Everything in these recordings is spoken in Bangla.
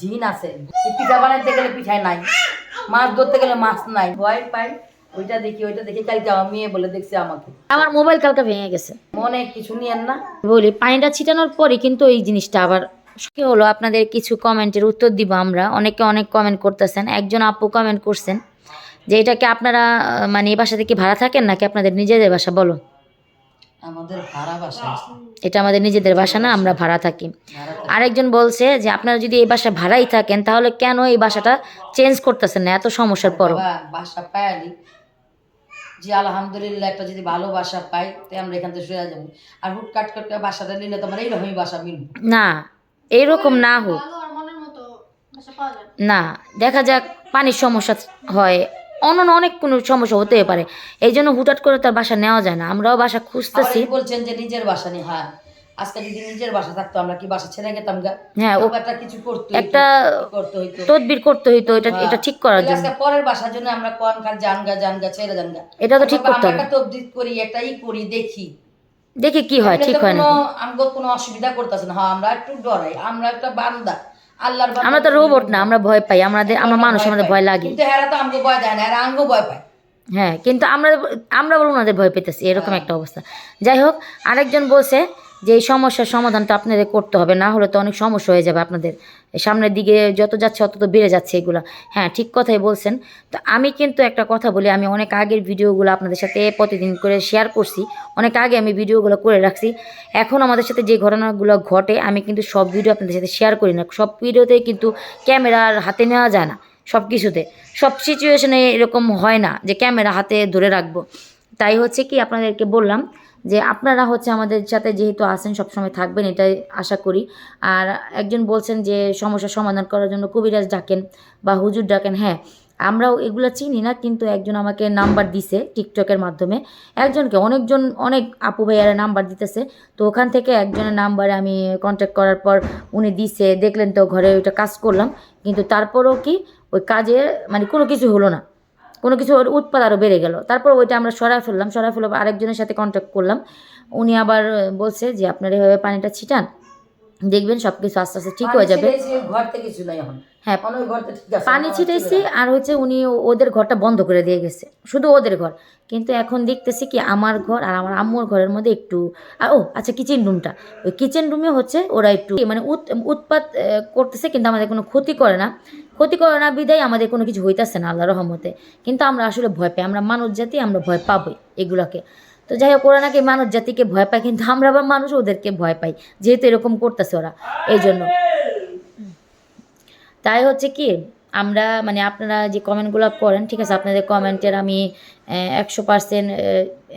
ঝিন আছে। পিঠা বানাইতে গেলে পিঠাই নাই। মাছ ধরতে গেলে মাছ নাই। ভয় পাই। ওইটা দেখি ওইটা দেখি। কালকে আমার মেয়ে বলে দেখছে আমাকে। আমার মোবাইল কালকে ভেঙে গেছে। মনে কিছু নিয়েন না। বলি পানিটা ছিটানোর পরে কিন্তু এই জিনিসটা আবার কি হলো? আপনাদের কিছু কমেন্টের উত্তর দিব আমরা। অনেকে অনেক কমেন্ট করতেছেন। একজন আপু কমেন্ট করছেন যে এটাকে আপনারা মানে এই বাসা থেকে ভাড়া থাকেন নাকি আপনাদের নিজেদের বাসা? বলো আমাদের ভাড়া বাসা এটা আমাদের নিজেদের বাসা না আমরা ভাড়া থাকি। আরেকজন বলছে যে আপনারা যদি এই বাসা ভাড়াই থাকেন তাহলে কেন এই বাসাটা চেঞ্জ করতেছেন না? এত সমস্যার পরও। বাবা, বাসা পাইলি যে আলহামদুলিল্লাহ একটা যদি ভালো বাসা পাই তো আমরা এখান থেকে শুয়ে যাব। আর হুট কাট কাট করে বাসাটা নিলে তোমার এইরকমই বাসা মিলবে। না এইরকম না হোক। না দেখা যাক পানির সমস্যা হয়। অন্য অনেক কোনো সমস্যা হতে পারে। এই জন্য হুটাট করে তার বাসা নেওয়া যায় না। আমরাও বাসা খুঁজতেছি। বলছেন যে নিজের বাসা নেই হ্যাঁ। আজকে যদি নিজের বাসা থাকতো আমরা কি বাসা ছেড়ে গেতাম গা? হ্যাঁ ও একটা কিছু করতে একটা করতে হইতো। তদবির করতে হইতো এটা হ্যাঁ। এটা ঠিক করার জন্য আজকে পরের বাসার জন্য আমরা কোন কার জানগা জানগা ছেড়ে জানগা এটা তো ঠিক করতে হবে। একটা তবদিদ করি একটা ই করি দেখি। দেখি কি হয় ঠিক হয় না আমগো কোনো অসুবিধা করতেছে না। হ্যাঁ আমরা একটু ডরাই আমরা একটা বান্দা। আমরা তো রোবট না আমরা ভয় পাই আমাদের আমরা মানুষ আমাদের ভয় লাগে। কিন্তু হেরা তো আমগো ভয় দেয় না এরা আঙ্গো ভয় পায়। হ্যাঁ কিন্তু আমরা আমরা বলব ওনাদের ভয় পেতেছি এরকম একটা অবস্থা। যাই হোক আরেকজন বলছে যে এই সমস্যার সমাধানটা আপনাদের করতে হবে না হলে তো অনেক সমস্যা হয়ে যাবে আপনাদের। সামনের দিকে যত যাচ্ছে অত তো বেড়ে যাচ্ছে এগুলো। হ্যাঁ ঠিক কথাই বলছেন। তো আমি কিন্তু একটা কথা বলি, আমি অনেক আগের ভিডিওগুলো আপনাদের সাথে প্রতিদিন করে শেয়ার করছি, অনেক আগে আমি ভিডিওগুলো করে রাখছি। এখন আমাদের সাথে যে ঘটনাগুলো ঘটে, আমি কিন্তু সব ভিডিও আপনাদের সাথে শেয়ার করি না। সব ভিডিওতে কিন্তু ক্যামেরার হাতে নেওয়া যায় না সব কিছুতে। সব সিচুয়েশনে এরকম হয় না যে ক্যামেরা হাতে ধরে রাখব। তাই হচ্ছে কি, আপনাদেরকে বললাম যে আপনারা হচ্ছে আমাদের সাথে যেহেতু আসেন সবসময় থাকবেন, এটাই আশা করি। আর একজন বলছেন যে সমস্যার সমাধান করার জন্য কবিরাজ ডাকেন বা হুজুর ডাকেন। হ্যাঁ আমরাও এগুলো চিনি না, কিন্তু একজন আমাকে নাম্বার দিছে টিকটকের মাধ্যমে। একজনকে, অনেকজন, অনেক আপু ভাইয়ারা নাম্বার দিতেছে। তো ওখান থেকে একজনের নাম্বারে আমি কন্ট্যাক্ট করার পর উনি দিছে, দেখলেন তো ঘরে ওইটা কাজ করলাম। কিন্তু তারপরেও কি ওই কাজে মানে কোনো কিছু হলো না। কোনো কিছু ওর উৎপাদ আরও বেড়ে গেল। তারপর ওইটা আমরা সরাই ফেললাম সরাই ফেলে আরেকজনের সাথে কন্ট্যাক্ট করলাম। উনি আবার বলছে যে আপনারা এভাবে পানিটা ছিটান দেখবেন সব কিছু আস্তে আস্তে ঠিক হয়ে যাবে। ঘর থেকে এখন। হ্যাঁ পানি ছিটাইছি আর হচ্ছে উনি ওদের ঘরটা বন্ধ করে দিয়ে গেছে। শুধু ওদের ঘর। কিন্তু এখন দেখতেছি কি আমার ঘর আর আমার আম্মুর ঘরের মধ্যে একটু আর ও আচ্ছা কিচেন রুমটা ওই কিচেন রুমে হচ্ছে ওরা একটু মানে উৎ- উৎপাত করতেছে কিন্তু আমাদের কোনো ক্ষতি করে না। ক্ষতি করে না, বিদায়। আমাদের কোনো কিছু হইতাছে না আল্লাহ রহমতে। কিন্তু আমরা আসলে ভয় পাই। আমরা মানব জাতি, আমরা ভয় পাবোই এগুলোকে। তো যাই হোক, ওরা নাকি মানুষ জাতিকে ভয় পায়, কিন্তু আমরা আবার মানুষ ওদেরকে ভয় পাই। যেহেতু এরকম করতেছে ওরা, এই জন্য। তাই হচ্ছে কি, আমরা মানে আপনারা যে কমেন্টগুলো করেন, ঠিক আছে, আপনাদের কমেন্টের আমি একশো পার্সেন্ট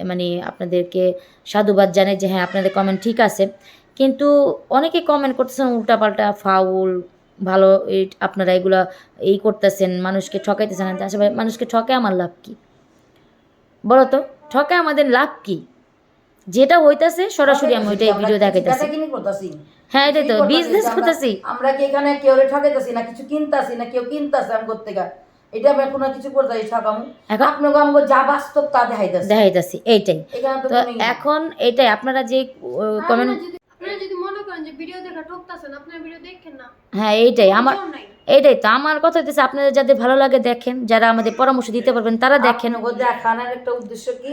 মানে আপনাদেরকে সাধুবাদ জানাই যে হ্যাঁ আপনাদের কমেন্ট ঠিক আছে। কিন্তু অনেকে কমেন্ট করতেছেন উল্টাপাল্টা, ফাউল ভালো আপনারা এগুলো এই করতেছেন মানুষকে ঠকাইতেছেন আসলে মানুষকে ঠকে আমার লাভ কি? বলো তো ঠকে আমাদের লাভ কি? যেটা হইতাছে সরাসরি আমি ওইটাই ভিডিও দেখাইতেছি। হ্যাঁ এটাই তো বিজনেস করতেছি? আমরা কি এখানে কেউ ঠকাইতেছি না কিছু কিনতাছি না কেউ কিনতাছে আমি করতে গা এটা আমরা কোনো কিছু করতেছি ঠকামু। এখন- আপনাকে আমাকে যা বাস্তব তা দেখাইতেছে। দেখাইতেছি এইটাই। তো। এখন এটাই আপনারা যে কমেন্ট যদি মনে করেন যে ভিডিও দেখা ঠকতাছেন আপনারা ভিডিও দেখেন না। হ্যাঁ এইটাই। আমার এইটাই তো। আমার কথা হচ্ছে আপনাদের যাদের ভালো লাগে দেখেন যারা আমাদের পরামর্শ দিতে পারবেন তারা দেখেন। দেখানোর একটা উদ্দেশ্য কি?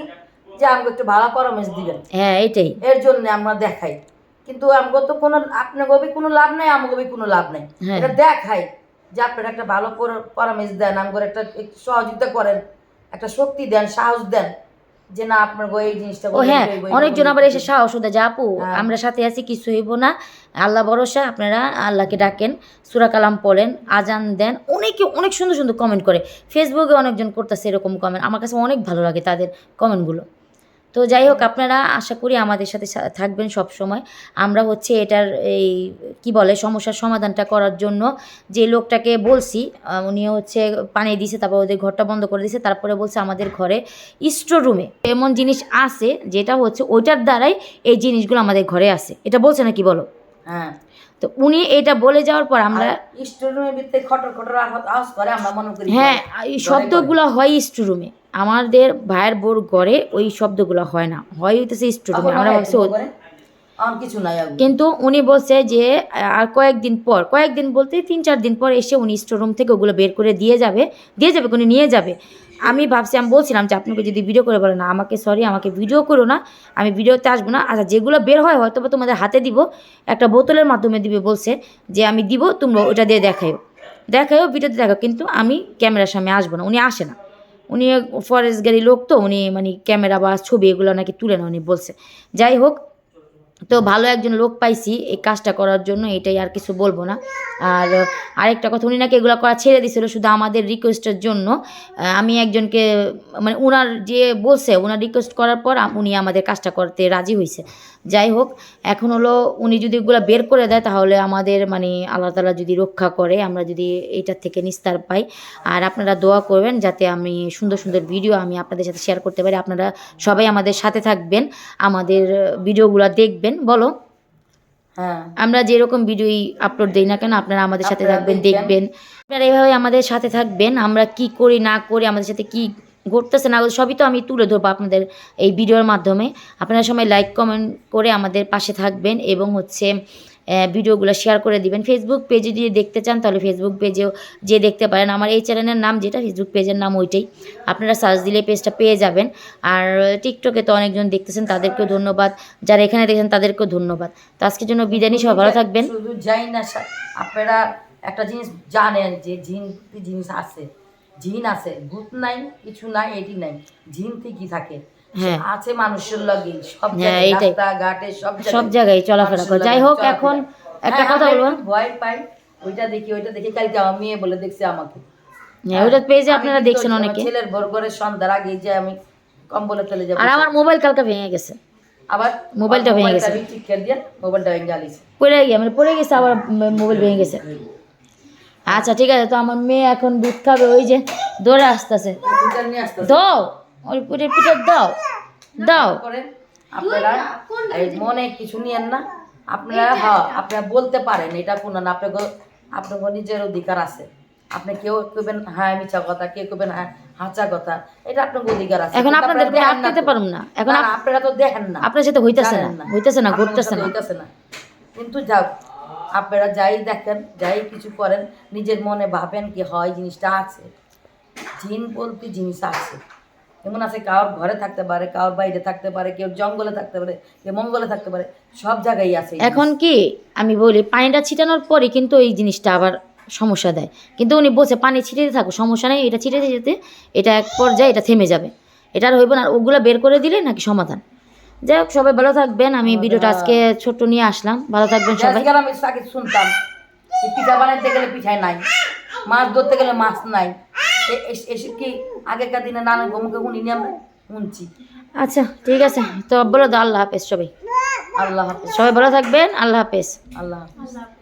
যে আমাকে একটু ভালো পরামর্শ দিবেন। হ্যাঁ এইটাই। এর জন্য আমরা দেখাই। কিন্তু আমাকে তো কোনো আপনার গবি কোনো লাভ নাই আমাকে গবি কোনো লাভ নাই। হ্যাঁ। এটা দেখাই যে আপনারা একটা ভালো পরামর্শ দেন আমাকে একটা সহযোগিতা করেন একটা শক্তি দেন সাহস দেন। যে না আপনার এই জিনিসটা ও হ্যাঁ অনেকজন আবার এসে। সাহস দেয় যে আপু হ্যাঁ। আমরা সাথে আছি কিছু হইব না। আল্লাহ ভরসা আপনারা আল্লাহকে ডাকেন সুরা কালাম পড়েন আজান দেন। অনেকে অনেক সুন্দর সুন্দর কমেন্ট করে। ফেসবুকে অনেকজন করতেছে এরকম কমেন্ট আমার কাছে অনেক ভালো লাগে তাদের কমেন্টগুলো তো যাই হোক, আপনারা আশা করি আমাদের সাথে থাকবেন সব সময় আমরা হচ্ছে এটার এই, কি বলে, সমস্যার সমাধানটা করার জন্য যে লোকটাকে বলছি উনি হচ্ছে পানি দিছে, তারপর ওদের ঘরটা বন্ধ করে দিয়েছে তারপরে বলছে আমাদের ঘরে স্টোর রুমে এমন জিনিস আছে যেটা হচ্ছে ওইটার দ্বারাই এই জিনিসগুলো আমাদের ঘরে আছে এটা বলছে না কি বলো? হ্যাঁ। তো উনি এটা বলে যাওয়ার পর আমরা স্টোরুমের ভিতরে খটর খটর আওয়াজ আওয়াজ করে আমরা মনে করি হ্যাঁ এই শব্দগুলো হয় স্টোরুমে আমাদের ভাইয়ের বোর ঘরে ওই শব্দগুলো হয় না হয় হইতেছে স্টোরুমে আমরা ভাবছি কিছু নাই কিন্তু উনি বলছে যে আর কয়েকদিন পর কয়েকদিন বলতে তিন চার দিন পর এসে উনি স্টোরুম থেকে ওগুলো বের করে দিয়ে যাবে দিয়ে যাবে উনি নিয়ে যাবে। আমি ভাবছি, আমি বলছিলাম যে আপনাকে যদি ভিডিও করে বলে, না, আমাকে সরি আমাকে ভিডিও করো না, আমি ভিডিওতে আসব না। আচ্ছা যেগুলো বের হয় হয়তো বা তোমাদের হাতে দিব, একটা বোতলের মাধ্যমে দিবে বলছে যে, আমি দিব, তোমরা ওটা দিয়ে দেখাও দেখাও ভিডিওতে দেখাও, কিন্তু আমি ক্যামেরার সামনে আসব না, উনি আসে না। উনি ফরেস্ট গাড়ি লোক তো, উনি মানে ক্যামেরা বা ছবি এগুলো নাকি তুলে না, উনি বলছে। যাই হোক তো ভালো একজন লোক পাইছি এই কাজটা করার জন্য, এটাই আর কিছু বলব না। আর আরেকটা কথা, উনি নাকি এগুলো করা ছেড়ে দিছিল শুধু আমাদের রিকোয়েস্টের জন্য। আমি একজনকে মানে ওনার যে বলছে ওনার রিকোয়েস্ট করার পর উনি আমাদের কাজটা করতে রাজি হয়েছে যাই হোক, এখন হলো উনি যদি এগুলো বের করে দেয়, তাহলে আমাদের মানে আল্লাহ তালা যদি রক্ষা করে, আমরা যদি এইটার থেকে নিস্তার পাই। আর আপনারা দোয়া করবেন যাতে আমি সুন্দর সুন্দর ভিডিও আমি আপনাদের সাথে শেয়ার করতে পারি। আপনারা সবাই আমাদের সাথে থাকবেন, আমাদের ভিডিওগুলো দেখবেন। বলো। হ্যাঁ। আমরা যেরকম ভিডিওই আপলোড দিই না কেন আপনারা আমাদের সাথে থাকবেন দেখবেন। আপনারা এভাবে আমাদের সাথে থাকবেন আমরা কি করি না করি আমাদের সাথে কি ঘটতেছে না সবই তো আমি তুলে ধরবো আপনাদের এই ভিডিওর মাধ্যমে। আপনারা সময় লাইক কমেন্ট করে আমাদের পাশে থাকবেন এবং হচ্ছে ভিডিওগুলো শেয়ার করে দিবেন। ফেসবুক পেজে যদি দেখতে চান, তাহলে ফেসবুক পেজেও যে দেখতে পারেন। আমার এই চ্যানেলের নাম যেটা ফেসবুক পেজের নাম ওইটাই। আপনারা সার্চ দিলে পেজটা পেয়ে যাবেন। আর টিকটকে তো অনেকজন দেখতেছেন, তাদেরকেও ধন্যবাদ। যারা এখানে দেখছেন, তাদেরকেও ধন্যবাদ। তো আজকের জন্য বিদায় নিই সবাই ভালো থাকবেন। শুধু যাই না আপনারা একটা জিনিস জানেন যে জিন জিনিস আছে? জিন আছে, ভূত নাই, কিছু নাই, এটি নাই। জিন কি থাকে। আছে মানুষের লগে সব হ্যাঁ, জায়গায় ঘাটে সব সব জায়গায় চলাফেরা করে। যাই হোক এখন একটা কথা বলব। ভয় পাই ওইটা দেখি ওইটা দেখি কালকে আমার মেয়ে বলে দেখছে আমাকে। হ্যাঁ, ওটা পেজে আপনারা দেখছেন অনেকে। ছেলের ভোর করে সন্ধ্যার আগে যে আমি কম্বলে চলে যাব। আর আমার মোবাইল কালকে ভেঙে গেছে। আবার মোবাইলটা ভেঙে গেছে। ঠিক করে দিয়ে মোবাইলটা ভেঙে গেছে পড়ে গিয়ে মানে পড়ে গেছে আবার মোবাইল ভেঙে গেছে। আচ্ছা ঠিক আছে তো আমার মেয়ে এখন দুধ খাবে ওই যে দৌড়ে আসতেছে। দাও ওই পিঠে পিঠে দাও দাও। আপনারা। এই মনে কিছু নিয়েন না। আপনারা হ্যাঁ আপনারা বলতে পারেন এটা কোনো না আপনাকে আপনাকে নিজের অধিকার আছে। আপনি কেউ কইবেন হ্যাঁ মিছা কথা। কেউ কইবেন হ্যাঁ হাঁচা কথা। এটা আপনার অধিকার আছে। এখন আপনারা আপনাদেরকে আটকাতে তো। পারুম না। এখন আপনারা তো দেখেন না। আপনার সাথে হইতেছে না হইতেছে না আপনার ঘটতেছে না। হইতেছে না। কিন্তু যাও আপনারা যাই দেখেন যাই কিছু করেন নিজের মনে ভাবেন কি হয় জিনিসটা আছে। জিন বলতে জিনিস আছে। এমন আছে কারোর ঘরে থাকতে পারে কারোর বাইরে থাকতে পারে কেউ জঙ্গলে থাকতে পারে কেউ মঙ্গলে থাকতে পারে সব জায়গায় আছে এখন কি আমি বলি পানিটা ছিটানোর পরে কিন্তু এই জিনিসটা আবার সমস্যা দেয়। কিন্তু উনি বলছে পানি ছিটাতে থাকো সমস্যা নেই এটা ছিটাতে যেতে এটা এক পর্যায়ে এটা থেমে যাবে। এটা আর হইব না ওগুলো বের করে দিলে নাকি সমাধান? যাই হোক সবাই ভালো থাকবেন। আমি ভিডিওটা আজকে ছোট্ট নিয়ে আসলাম। ভালো থাকবেন সবাই। আমি শুনতাম পিঠা বানাইতে গেলে পিঠায় নাই মাছ ধরতে গেলে মাছ নাই এস- কি আগেকার দিনে নানা গমুকে শুনি নিয়ে আমরা শুনছি আচ্ছা ঠিক আছে। তো বলো তো আল্লাহ হাফেজ সবাই। আল্লাহ হাফেজ। সবাই ভালো থাকবেন আল্লাহ হাফেজ। আল্লাহ হাফেজ।